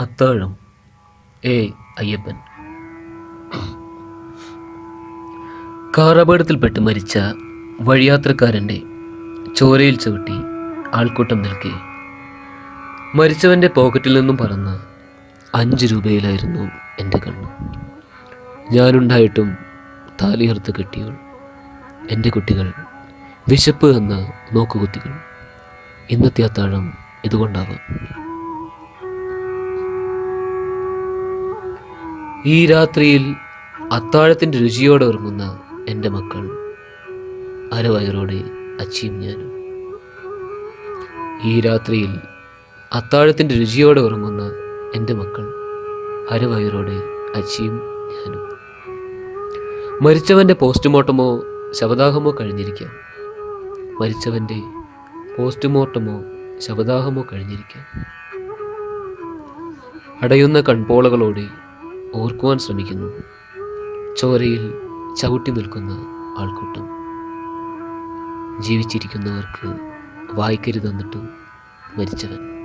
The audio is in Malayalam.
അത്താഴം. എ അയ്യപ്പൻ. കാറപകടത്തിൽപ്പെട്ട് മരിച്ച വഴിയാത്രക്കാരന്റെ ചോരയിൽ ചവിട്ടി ആൾക്കൂട്ടം നിൽക്കെ. മരിച്ചവന്റെ പോക്കറ്റിൽ നിന്നും പറന്ന് അഞ്ച് രൂപയിലായിരുന്നു എന്റെ കണ്ണ്. ഞാനുണ്ടായിട്ടും താലിയർത്ത് കെട്ടിയവൾ എന്റെ കുട്ടികൾ വിശപ്പ് എന്ന് നോക്കുകുത്തികൾ. ഇന്നത്തെ അത്താഴം ഇതുകൊണ്ടാവാം. ഈ രാത്രിയിൽ അത്താഴത്തിന്റെ രുചിയോടെ ഉറങ്ങുന്ന എന്റെ മക്കൾ അരവയറോടെ അച്ചിയും ഞാനും. ഈ രാത്രിയിൽ അത്താഴത്തിന്റെ രുചിയോടെ ഉറങ്ങുന്ന എന്റെ മക്കൾ അരവയറോടെ അച്ചിയും ഞാനും. മരിച്ചവന്റെ പോസ്റ്റ്മോർട്ടമോ ശവദാഹമോ കഴിഞ്ഞിരിക്കാം. മരിച്ചവന്റെ പോസ്റ്റ്മോർട്ടമോ ശവദാഹമോ കഴിഞ്ഞിരിക്കാം. അടയുന്ന കൺപോളകളോടെ ഓർക്കുവാൻ ശ്രമിക്കുന്നു. ചോരയിൽ ചവിട്ടി നിൽക്കുന്ന ആൾക്കൂട്ടം. ജീവിച്ചിരിക്കുന്നവർക്ക് വായിക്കരുതെന്നിട്ടും മരിച്ചവൻ.